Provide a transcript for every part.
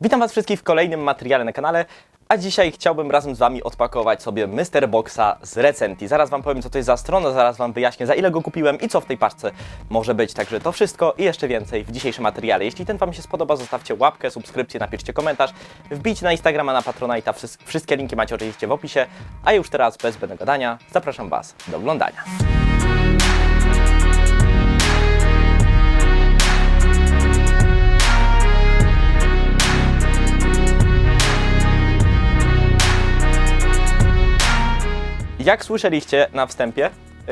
Witam Was wszystkich w kolejnym materiale na kanale, a dzisiaj chciałbym razem z Wami odpakować sobie Mr. Boxa z Recenti. Zaraz Wam powiem, co to jest za strona, zaraz Wam wyjaśnię, za ile go kupiłem i co w tej paczce może być. Także to wszystko i jeszcze więcej w dzisiejszym materiale. Jeśli ten Wam się spodoba, zostawcie łapkę, subskrypcję, napiszcie komentarz, wbijcie na Instagrama, na Patronite'a, Wszyst- wszystkie linki macie oczywiście w opisie. A już teraz, bez zbędnego gadania, zapraszam Was do oglądania. Jak słyszeliście na wstępie,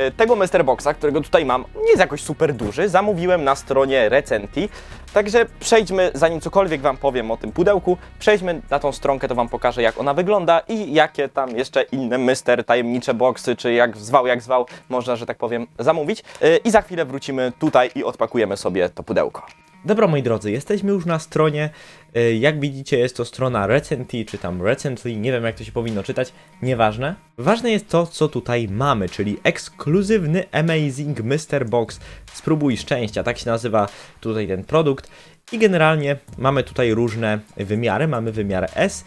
y, tego Mr. Boxa, którego tutaj mam, nie jest jakoś super duży. Zamówiłem na stronie Recenti. Także przejdźmy, zanim cokolwiek Wam powiem o tym pudełku, przejdźmy na tą stronkę, to Wam pokażę, jak ona wygląda i jakie tam jeszcze inne Mr. tajemnicze boxy, czy jak zwał, jak zwał, można, że tak powiem, zamówić. Y, I za chwilę wrócimy tutaj i odpakujemy sobie to pudełko. Dobra, moi drodzy, jesteśmy już na stronie. Y, Jak widzicie, jest to strona Recently, czy tam Recently, nie wiem jak to się powinno czytać, nieważne. Ważne jest to, co tutaj mamy, czyli ekskluzywny Amazing Mr. Box. Spróbuj szczęścia, tak się nazywa tutaj ten produkt. I generalnie mamy tutaj różne wymiary. Mamy wymiar S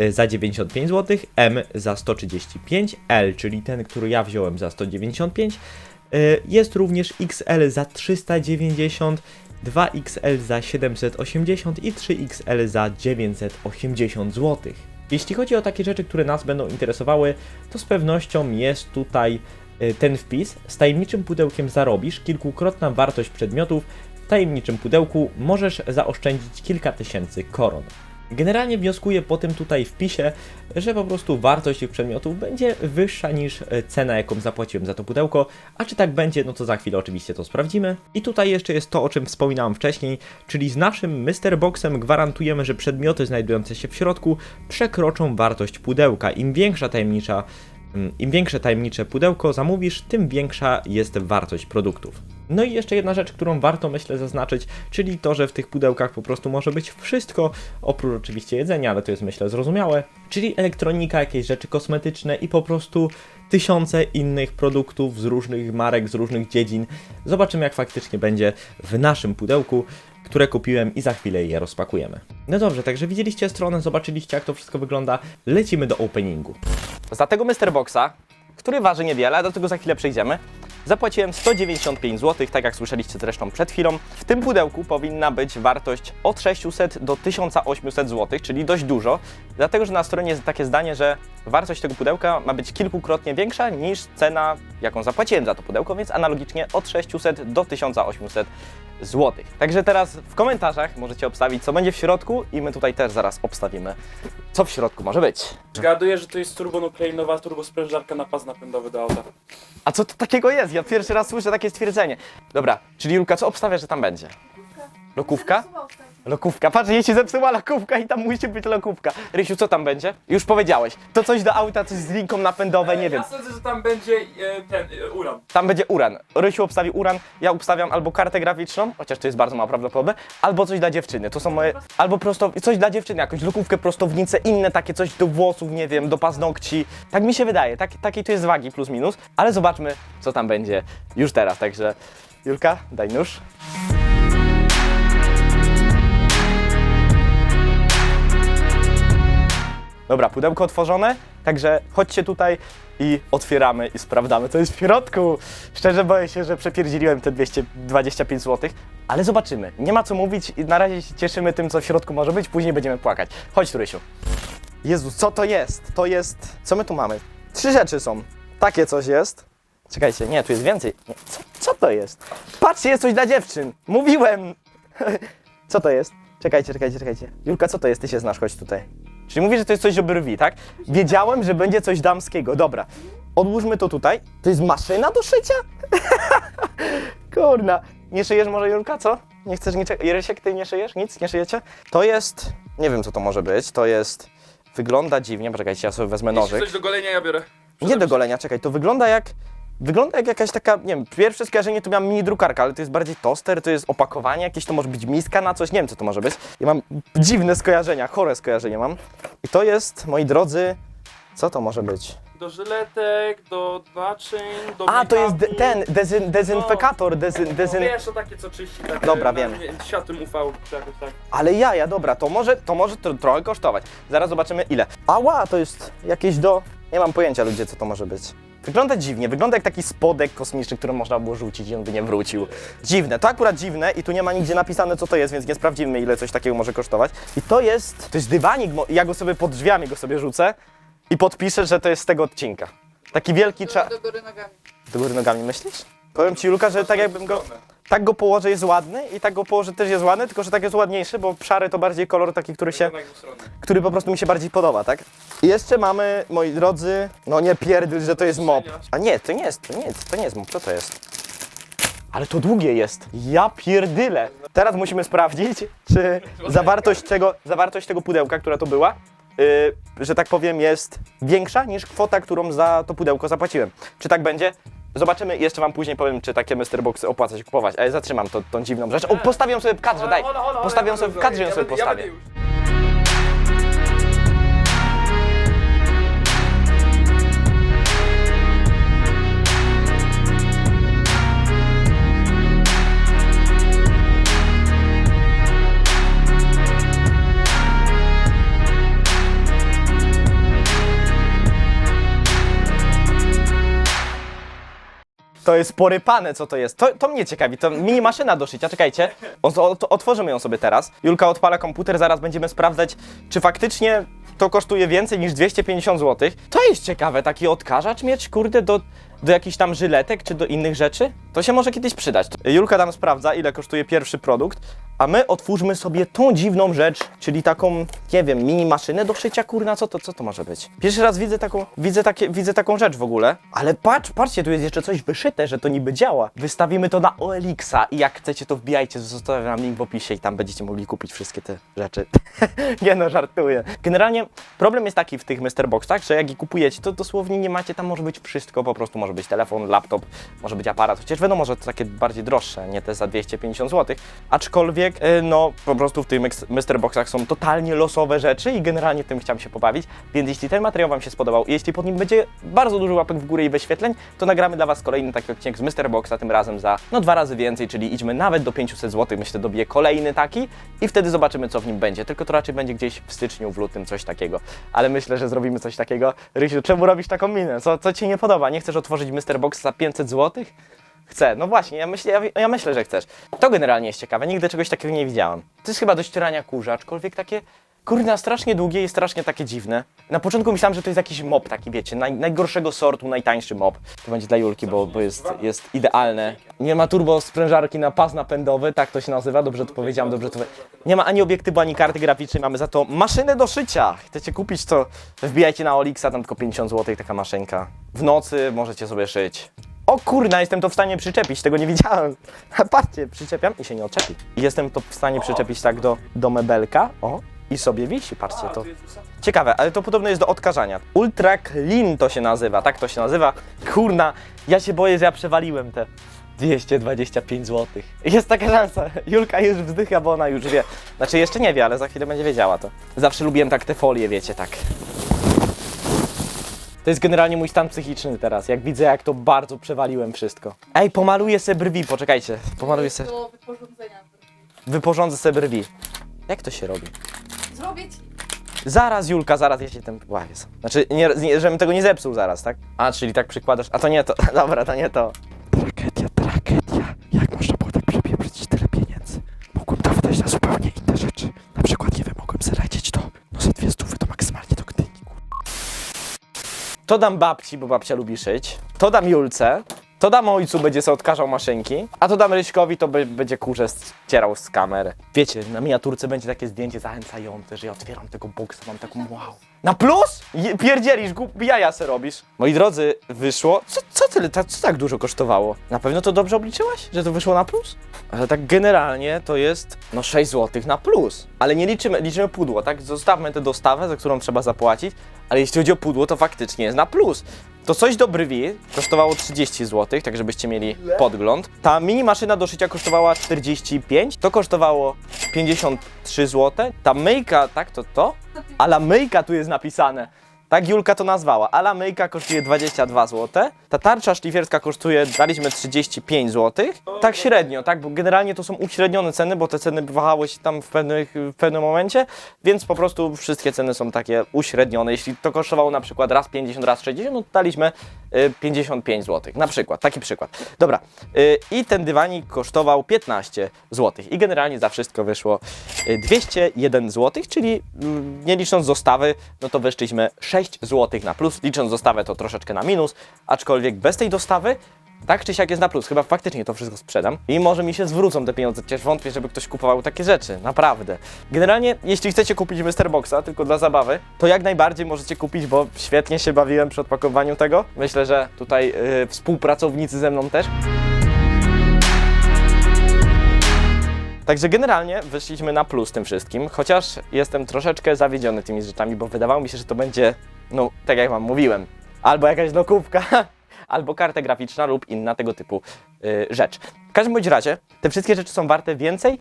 y, za 95 zł, M za 135, L, czyli ten, który ja wziąłem za 195. Y, Jest również XL za 390, 2XL za 780 i 3XL za 980 zł. Jeśli chodzi o takie rzeczy, które nas będą interesowały, to z pewnością jest tutaj y, ten wpis. Z tajemniczym pudełkiem zarobisz kilkukrotna wartość przedmiotów. W tajemniczym pudełku możesz zaoszczędzić kilka tysięcy koron. Generalnie wnioskuję po tym tutaj wpisie, że po prostu wartość tych przedmiotów będzie wyższa niż e, cena, jaką zapłaciłem za to pudełko. A czy tak będzie, no to za chwilę oczywiście to sprawdzimy. I tutaj jeszcze jest to, o czym wspominałem wcześniej, czyli z naszym Mr. Boxem gwarantujemy, że przedmioty znajdujące się w środku przekroczą wartość pudełka. Im większa tajemnicza Mm, Im większe tajemnicze pudełko zamówisz, tym większa jest wartość produktów. No i jeszcze jedna rzecz, którą warto myślę zaznaczyć, czyli to, że w tych pudełkach po prostu może być wszystko, oprócz oczywiście jedzenia, ale to jest myślę zrozumiałe, czyli elektronika, jakieś rzeczy kosmetyczne i po prostu tysiące innych produktów z różnych marek, z różnych dziedzin. Zobaczymy jak faktycznie będzie w naszym pudełku które kupiłem i za chwilę je rozpakujemy. No dobrze, także widzieliście stronę, zobaczyliście jak to wszystko wygląda. Lecimy do openingu. Za tego Mr. Boxa, który waży niewiele, do tego za chwilę przejdziemy, zapłaciłem 195 zł, tak jak słyszeliście zresztą przed chwilą. W tym pudełku powinna być wartość od 600 do 1800 zł, czyli dość dużo, dlatego że na stronie jest takie zdanie, że wartość tego pudełka ma być kilkukrotnie większa niż cena, jaką zapłaciłem za to pudełko, więc analogicznie od 600 do 1800 zł. Także teraz w komentarzach możecie obstawić, co będzie w środku i my tutaj też zaraz obstawimy, co w środku może być. Zgaduję, że to jest turbonukleinowa turbosprężarka na pas napędowy do auta. A co to takiego jest? Ja pierwszy raz słyszę takie stwierdzenie. Dobra, czyli Julka, co obstawiasz, że tam będzie? Lokówka? Lokówka. Patrz, jej się zepsuła lokówka i tam musi być lokówka. Rysiu, co tam będzie? Już powiedziałeś. To coś do auta, coś z linką napędowej, nie wiem. Ja sądzę, że tam będzie e, ten, e, uran. Tam będzie uran. Rysiu obstawi uran, ja obstawiam albo kartę graficzną, chociaż to jest bardzo mało prawdopodobne, albo coś dla dziewczyny. To są moje... Albo prosto... coś dla dziewczyny, jakąś lokówkę, prostownicę, inne takie coś do włosów, nie wiem, do paznokci. Tak mi się wydaje. Tak, takiej to jest wagi plus minus, ale zobaczmy, co tam będzie już teraz. Także Julka, daj nóż. Dobra, pudełko otworzone, także chodźcie tutaj i otwieramy i sprawdzamy, co jest w środku. Szczerze boję się, że przepierdzieliłem te 225 zł, ale zobaczymy. Nie ma co mówić i na razie się cieszymy tym, co w środku może być, później będziemy płakać. Chodź, Turysiu. Jezus, co to jest? To jest... Co my tu mamy? Trzy rzeczy są. Takie coś jest. Czekajcie, nie, tu jest więcej. Nie, Co, co to jest? Patrzcie, jest coś dla dziewczyn. Mówiłem. co to jest? Czekajcie, czekajcie, czekajcie. Julka, co to jest? Ty się znasz, chodź tutaj. Czyli mówisz, że to jest coś do brwi, tak? Wiedziałem, że będzie coś damskiego. Dobra, odłóżmy to tutaj. To jest maszyna do szycia? Kurna. Nie szyjesz może, Julka, co? Nie chcesz niczego? Rysiek, ty nie szyjesz? Nic? Nie szyjecie? To jest... Nie wiem, co to może być. To jest... Wygląda dziwnie. Poczekajcie, ja sobie wezmę Jeśli nożyk. coś do golenia ja biorę. Nie do golenia, czekaj, to wygląda jak. Wygląda jak jakaś taka, nie wiem, pierwsze skojarzenie to miałem mini drukarka, ale to jest bardziej toster, to jest opakowanie jakieś, to może być miska na coś, nie wiem co to może być. Ja mam dziwne skojarzenia, chore skojarzenie mam. I to jest, moi drodzy, co to może być? do żyletek, do naczyń, do A, to jest de- make-upu. ten, dezyn, dezynfekator, dezyn, No, dezyn... wiesz, to takie co czyści tak Dobra, wiem. Światłem UV jakoś tak. Ale jaja, dobra, to może, to może tro, trochę kosztować. Zaraz zobaczymy ile. Ała, to jest jakieś do... Nie mam pojęcia ludzie, co to może być. Wygląda dziwnie, wygląda jak taki spodek kosmiczny, który można było rzucić i on by nie wrócił. Dziwne, to akurat dziwne i tu nie ma nigdzie napisane co to jest, więc nie sprawdzimy ile coś takiego może kosztować. I to jest, to jest dywanik, ja go sobie pod drzwiami go sobie rzucę i podpiszę, że to jest z tego odcinka. Taki wielki cza... Do góry nogami. Do góry nogami myślisz? Powiem ci Luka, że tak jakbym go... Tak go położę jest ładny i tak go położę też jest ładny, tylko że tak jest ładniejszy, bo szary to bardziej kolor taki, który się, dwustronny. który po prostu mi się bardziej podoba, tak? I jeszcze mamy, moi drodzy, no nie pierdol, że to jest mop. A nie, to nie jest, to nie jest, to nie jest mop, co to jest? Ale to długie jest. Ja pierdyle. Teraz musimy sprawdzić, czy zawartość tego, zawartość tego pudełka, która to była, yy, że tak powiem, jest większa niż kwota, którą za to pudełko zapłaciłem. Czy tak będzie? Zobaczymy, jeszcze wam później powiem, czy takie Mr. Boxy opłaca się kupować. Ale zatrzymam to, tą dziwną rzecz. O, postawię ją sobie w kadrze, daj. Ja sobie w kadrze, ją sobie postawię. To jest porypane, co to jest. To, to mnie ciekawi, to mini maszyna do szycia, czekajcie. O, o, to otworzymy ją sobie teraz. Julka odpala komputer, zaraz będziemy sprawdzać, czy faktycznie to kosztuje więcej niż 250 zł. To jest ciekawe, taki odkażacz mieć, kurde, do, do jakichś tam żyletek, czy do innych rzeczy. To się może kiedyś przydać. Julka tam sprawdza, ile kosztuje pierwszy produkt, a my otwórzmy sobie tą dziwną rzecz, czyli taką, nie wiem, mini maszynę do szycia, kurna, co to, co to może być? Pierwszy raz widzę taką, widzę, takie, widzę taką rzecz w ogóle, ale patrz, patrzcie, tu jest jeszcze coś wyszyte, że to niby działa. Wystawimy to na OLX-a i jak chcecie, to wbijajcie, zostawiam link w opisie i tam będziecie mogli kupić wszystkie te rzeczy. nie no, żartuję. Generalnie problem jest taki w tych Mr. Boxach, że jak je kupujecie, to dosłownie nie macie, tam może być wszystko, po prostu może być telefon, laptop, może być aparat, chociaż wiadomo, że to takie bardziej droższe, nie te za 250 zł, aczkolwiek, y, no, po prostu w tych Mr. Boxach są totalnie losowe rzeczy i generalnie tym chciałem się pobawić, więc jeśli ten materiał Wam się spodobał i jeśli pod nim będzie bardzo dużo łapek w górę i wyświetleń, to nagramy dla Was kolejny taki odcinek z Mr. Boxa, tym razem za, no, dwa razy więcej, czyli idźmy nawet do 500 zł, myślę, dobiję kolejny taki i wtedy zobaczymy, co w nim będzie, tylko to raczej będzie gdzieś w styczniu, w lutym, coś takiego, ale myślę, że zrobimy coś takiego. Rysiu, czemu robisz taką minę? Co, co Ci nie podoba? Nie chcesz otworzyć Mr. Box za 500 zł? Chcę, no właśnie, ja myślę, ja, ja myślę, że chcesz. To generalnie jest ciekawe, nigdy czegoś takiego nie widziałam. To jest chyba do ścierania kurza, aczkolwiek takie, kurna, strasznie długie i strasznie takie dziwne. Na początku myślałem, że to jest jakiś mop taki, wiecie, naj, najgorszego sortu, najtańszy mop. To będzie dla Julki, bo, bo jest, jest idealne. Nie ma turbo sprężarki na pas napędowy, tak to się nazywa, dobrze to powiedziałem, dobrze to... Nie ma ani obiektywu, ani karty graficznej, mamy za to maszynę do szycia. Chcecie kupić to, wbijajcie na Olixa, tam tylko 50 zł taka maszynka. W nocy możecie sobie szyć. O kurna, jestem to w stanie przyczepić, tego nie widziałem. Patrzcie, przyczepiam i się nie odczepi. Jestem to w stanie przyczepić tak do, do mebelka, o, i sobie wisi, patrzcie to. Ciekawe, ale to podobno jest do odkażania. Ultra Clean to się nazywa, tak to się nazywa. Kurna, ja się boję, że ja przewaliłem te 225 zł. Jest taka szansa. Julka już wzdycha, bo ona już wie. Znaczy jeszcze nie wie, ale za chwilę będzie wiedziała to. Zawsze lubiłem tak te folie, wiecie, tak. To jest generalnie mój stan psychiczny teraz, jak widzę, jak to bardzo przewaliłem wszystko. Ej, pomaluję se brwi, poczekajcie. Pomaluję se, Do wyporządzenia. wyporządzę se brwi. Jak to się robi? Zrobię ci. Zaraz, Julka, zaraz, ja się tym łapię. Znaczy, nie, nie, żebym tego nie zepsuł zaraz, tak? A, czyli tak przykładasz, a to nie to, dobra, to nie to. Tragedia, tragedia. Jak można było tak przepieprzyć tyle pieniędzy? Mogłem to wydać na zupełnie inne rzeczy. Na przykład, nie wiem, mogłem zalecieć to, no za dwie stówy to maksymalnie do kliniki. To dam babci, bo babcia lubi szyć. To dam Julce. To dam ojcu, będzie sobie odkażał maszynki. A to dam Ryśkowi, to będzie kurze ścierał z kamery. Wiecie, na miniaturce będzie takie zdjęcie zachęcające, że ja otwieram tego boksa, mam taką wow. Na plus? Je- Pierdzielisz, głupi jaja se robisz. Moi drodzy, wyszło... Co, co tyle, ta, co tak dużo kosztowało? Na pewno to dobrze obliczyłaś, że to wyszło na plus? Ale tak generalnie to jest, no 6 zł na plus. Ale nie liczymy, liczymy pudło, tak? Zostawmy tę dostawę, za którą trzeba zapłacić. Ale jeśli chodzi o pudło, to faktycznie jest na plus. To coś do brwi kosztowało 30 zł, tak żebyście mieli podgląd. Ta mini maszyna do szycia kosztowała 45, to kosztowało 53 zł. Ta myjka, tak, to to? A la myjka tu jest napisane. Tak Julka to nazwała. Ala myjka kosztuje 22 zł. Ta tarcza szlifierska kosztuje, daliśmy 35 zł. Tak średnio, tak? Bo generalnie to są uśrednione ceny, bo te ceny wahały się tam w, pewnych, w pewnym momencie, więc po prostu wszystkie ceny są takie uśrednione. Jeśli to kosztowało na przykład raz 50, raz 60, no to daliśmy y, 55 zł. Na przykład, taki przykład. Dobra. Y, I ten dywanik kosztował 15 zł. I generalnie za wszystko wyszło y, 201 zł, czyli mm, nie licząc dostawy, no to wyszliśmy 6 zł na plus. Licząc dostawę to troszeczkę na minus, aczkolwiek bez tej dostawy tak czy siak jest na plus, chyba faktycznie to wszystko sprzedam i może mi się zwrócą te pieniądze, przecież wątpię, żeby ktoś kupował takie rzeczy, naprawdę. Generalnie, jeśli chcecie kupić Mr. Boxa tylko dla zabawy, to jak najbardziej możecie kupić, bo świetnie się bawiłem przy odpakowaniu tego. Myślę, że tutaj yy, współpracownicy ze mną też. Także generalnie wyszliśmy na plus tym wszystkim, chociaż jestem troszeczkę zawiedziony tymi rzeczami, bo wydawało mi się, że to będzie, no, tak jak wam mówiłem, albo jakaś dokupka, albo karta graficzna lub inna tego typu y, rzecz. W każdym bądź razie, te wszystkie rzeczy są warte więcej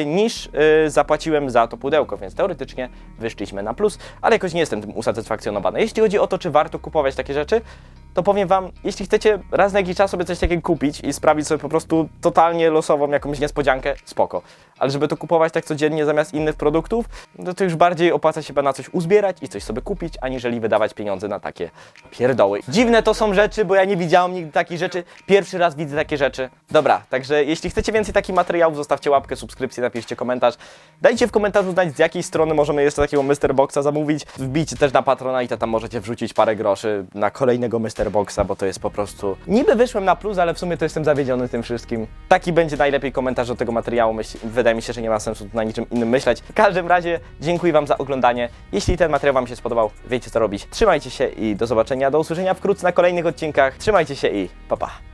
y, niż y, zapłaciłem za to pudełko, więc teoretycznie wyszliśmy na plus, ale jakoś nie jestem tym usatysfakcjonowany. Jeśli chodzi o to, czy warto kupować takie rzeczy, to powiem wam, jeśli chcecie raz na jakiś czas sobie coś takiego kupić i sprawić sobie po prostu totalnie losową jakąś niespodziankę, spoko. Ale żeby to kupować tak codziennie zamiast innych produktów, no to już bardziej opłaca się na coś uzbierać i coś sobie kupić, aniżeli wydawać pieniądze na takie pierdoły. Dziwne to są rzeczy, bo ja nie widziałam nigdy takich rzeczy. Pierwszy raz widzę takie rzeczy. Dobra, także jeśli chcecie więcej takich materiałów, zostawcie łapkę, subskrypcję, napiszcie komentarz. Dajcie w komentarzu znać, z jakiej strony możemy jeszcze takiego Mr. Boxa zamówić. Wbijcie też na Patronite, tam możecie wrzucić parę groszy na kolejnego Mr. Boxa, bo to jest po prostu... Niby wyszłem na plus, ale w sumie to jestem zawiedziony tym wszystkim. Taki będzie najlepiej komentarz do tego materiału. Myśl... Wydaje mi się, że nie ma sensu na niczym innym myśleć. W każdym razie dziękuję Wam za oglądanie. Jeśli ten materiał Wam się spodobał, wiecie co robić. Trzymajcie się i do zobaczenia, do usłyszenia wkrótce na kolejnych odcinkach. Trzymajcie się i pa pa.